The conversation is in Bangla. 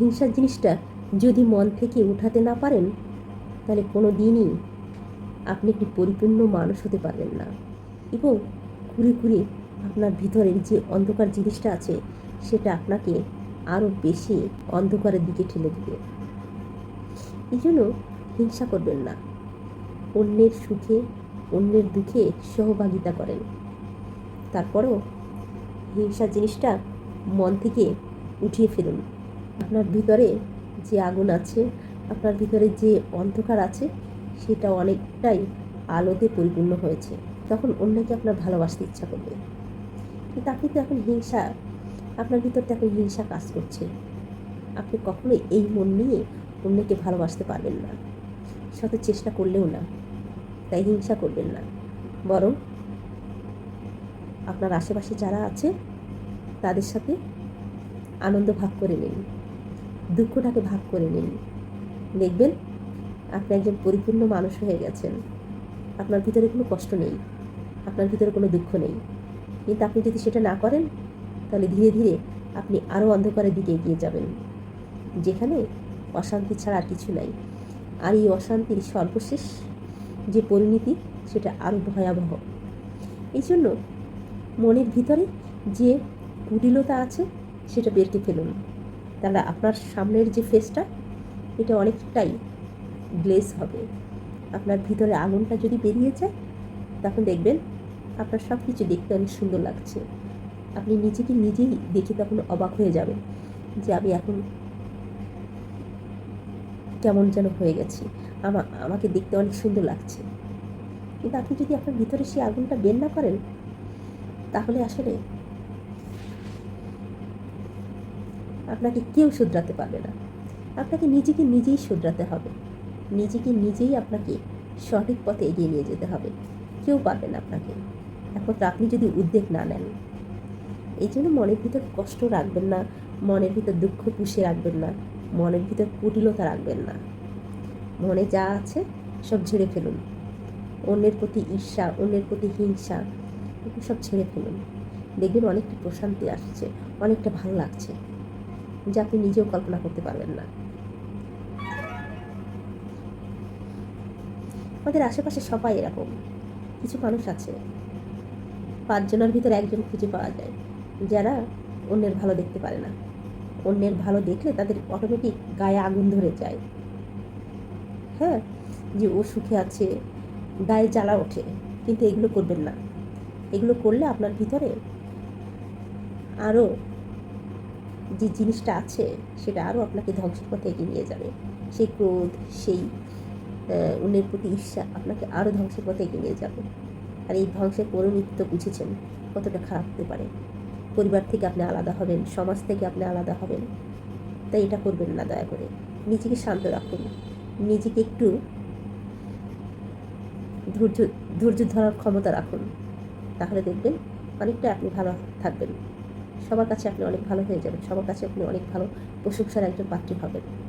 হিংসার জিনিসটা যদি মন থেকে উঠাতে না পারেন, তাহলে কোনো দিনই আপনি একটি পরিপূর্ণ মানুষ হতে পারবেন না। এবং ঘুরে ঘুরে আপনার ভিতরের যে অন্ধকার জিনিসটা আছে, সেটা আপনাকে আরও বেশি অন্ধকারের দিকে ঠেলে দিবে। এই জন্য হিংসা করবেন না। অন্যের সুখে, অন্যের দুঃখে সহভাগিতা করেন। তারপরেও হিংসা জিনিসটা মন থেকে উঠিয়ে ফেলুন। আপনার ভিতরে যে আগুন আছে, আপনার ভিতরে যে অন্ধকার আছে, সেটা অনেকটাই আলোতে পরিপূর্ণ হয়েছে। তখন অন্যকে আপনার ভালোবাসতে ইচ্ছা করবে। কিন্তু আপনি তো এখন হিংসা, আপনার ভিতরতে এখন হিংসা কাজ করছে। আপনি কখনোই এই মন নিয়ে অন্যকে ভালোবাসতে পারবেন না। শত চেষ্টা করলেও না, তাই হিংসা করবেন না। বরং আপনার আশেপাশে যারা আছে, তাদের সাথে আনন্দ ভাগ করে নিন। দুঃখটাকে ভাগ করে নিন। দেখবেন আপনি একজন পরিপূর্ণ মানুষ হয়ে গেছেন। আপনার ভিতরে কোনো কষ্ট নেই, আপনার ভিতরে কোনো দুঃখ নেই। কিন্তু আপনি যদি সেটা না করেন, তাহলে ধীরে ধীরে আপনি আরও অন্ধকারের দিকে এগিয়ে যাবেন। যেখানে অশান্তি ছাড়া আর কিছু নাই। আর এই অশান্তির সর্বশেষ যে পরিণতি, সেটা আরও ভয়াবহ। এই জন্য মনের ভিতরে যে কুটিলতা আছে, সেটা বেরকে ফেলুন। তাহলে আপনার সামনের যে ফেসটা এটা অনেকটাই গ্লেজ হবে। আপনার ভিতরে আগুনটা যদি বেরিয়ে যায়, তখন দেখবেন আপনার সব কিছু দেখতে অনেক সুন্দর লাগছে। আপনি নিজেকে নিজেই দেখে তখন অবাক হয়ে যাবেন যে আমি এখন কেমন যেন হয়ে গেছি। আমা, আমাকে দেখতে অনেক সুন্দর লাগছে। কিন্তু আপনি যদি আপনার ভিতরে সেই আগুনটা বের না করেন, তাহলে আসলে আপনাকে কেউ শুধরাতে পারবে না। আপনাকে নিজেকে নিজেই শুধরাতে হবে। নিজেকে নিজেই আপনাকে সঠিক পথে এগিয়ে নিয়ে যেতে হবে। কেউ পারবে না আপনাকে। একমাত্র আপনি যদি উদ্যোগ না নেন, এই জন্য মনের ভিতর কষ্ট রাখবেন না, মনের ভিতর দুঃখ পুষে রাখবেন না, মনের ভিতর কুটিলতা রাখবেন না। মনে যা আছে সব ঝেড়ে ফেলুন। অন্যের প্রতি ঈর্ষা, অন্যের প্রতি হিংসা, এগুলো সব ছেড়ে ফেলুন। দেখবেন অনেকটা প্রশান্তি আসছে, অনেকটা ভালো লাগছে। যা আপনি নিজেও কল্পনা করতে পারবেন না। আমাদের আশেপাশে সবাই এরকম। কিছু মানুষ আছে। পাঁচজনের ভিতরে একজন খুঁজে পাওয়া যায়, যারা অন্যের ভালো দেখতে পারে না। অন্যের ভালো দেখলে তাদের অটোমেটিক গায়ে আগুন ধরে যায়। হ্যাঁ যে ও সুখে আছে, গায়ে জ্বালা ওঠে, কিন্তু এগুলো করবেন না। এগুলো করলে আপনার ভিতরে আরও যে জিনিসটা আছে, সেটা আরও আপনাকে ধ্বংসের পথে এগিয়ে নিয়ে যাবে। সেই ক্রোধ, সেই অন্যের প্রতি ঈর্ষা আপনাকে আরও ধ্বংসের পথে এগিয়ে নিয়ে যাবে। আর এই ধ্বংসের পরিণতি তো বুঝেছেন কতটা খারাপ হতে পারে। পরিবার থেকে আপনি আলাদা হবেন, সমাজ থেকে আপনি আলাদা হবেন। তাই এটা করবেন না দয়া করে। নিজেকে শান্ত রাখুন। নিজেকে একটু ধৈর্য ধৈর্য ধরার ক্ষমতা রাখুন। তাহলে দেখবেন অনেকটা আপনি ভালো থাকবেন। সবার কাছে আপনি অনেক ভালো হয়ে যাবেন। সবার কাছে আপনি অনেক ভালো প্রশংসার একজন পাত্রী হবেন।